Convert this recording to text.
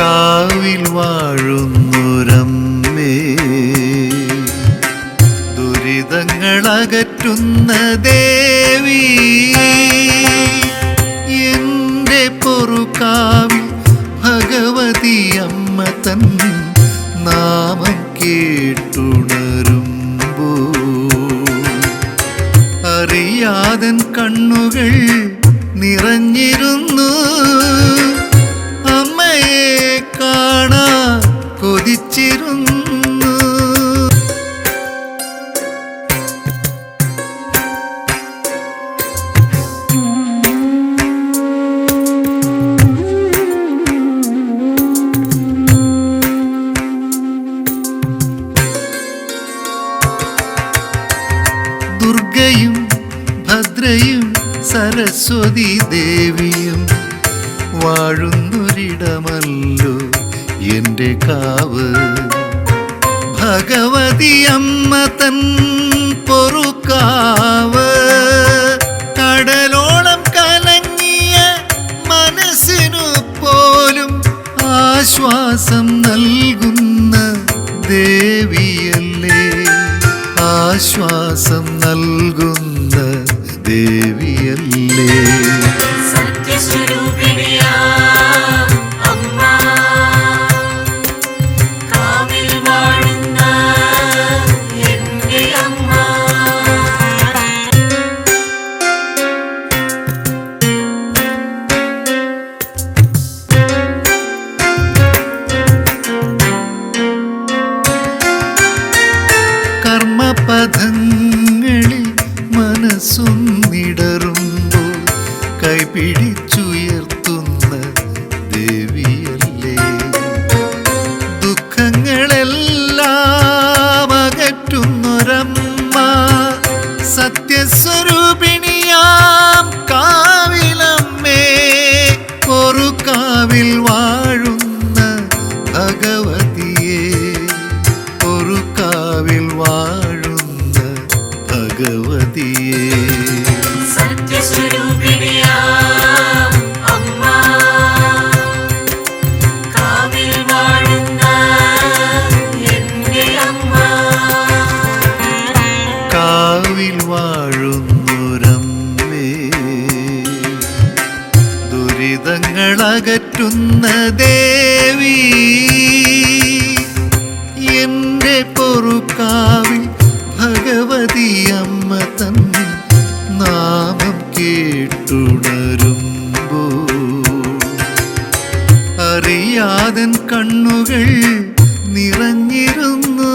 കാവിൽ ദുരിതങ്ങൾ അകറ്റുന്ന ദേവി എന്റെ പൊറുക്കാവിൽ ഭഗവതി അമ്മ തൻ നാമം കേട്ടുണരുമ്പോ അറിയാതൻ കണ്ണുകൾ ഭദ്രയും സരസ്വതി ദേവിയും വാഴുന്നൊരിടമല്ലോ എന്റെ കാവ്. ഭഗവതി അമ്മ തൻ പൊറുക്കാവ്. കടലോളം കലങ്ങിയ മനസ്സിനു പോലും ആശ്വാസം നൽകുന്ന ദേവിയല്ലേ? ആശ്വാസം നൽകുന്ന ദേവിയല്ലേ അകറ്റുന്നൊരമ്മ സത്യസ്വരൂപിണിയാം കാവിലമ്മേ. കാവിൽ വാഴുന്ന ഭഗവതിയെ. കാവിൽ വാഴുന്ന ഭഗവതിയെ. വാഴുന്നൊരമ്മേ. ദുരിതങ്ങളകറ്റുന്ന ദേവി എന്റെ പൊറുക്കാവിൽ ഭഗവതി അമ്മ തൻ നാമം കേട്ടുണരുമ്പോ. അറിയാതൻ കണ്ണുകൾ നിറഞ്ഞിരുന്നു.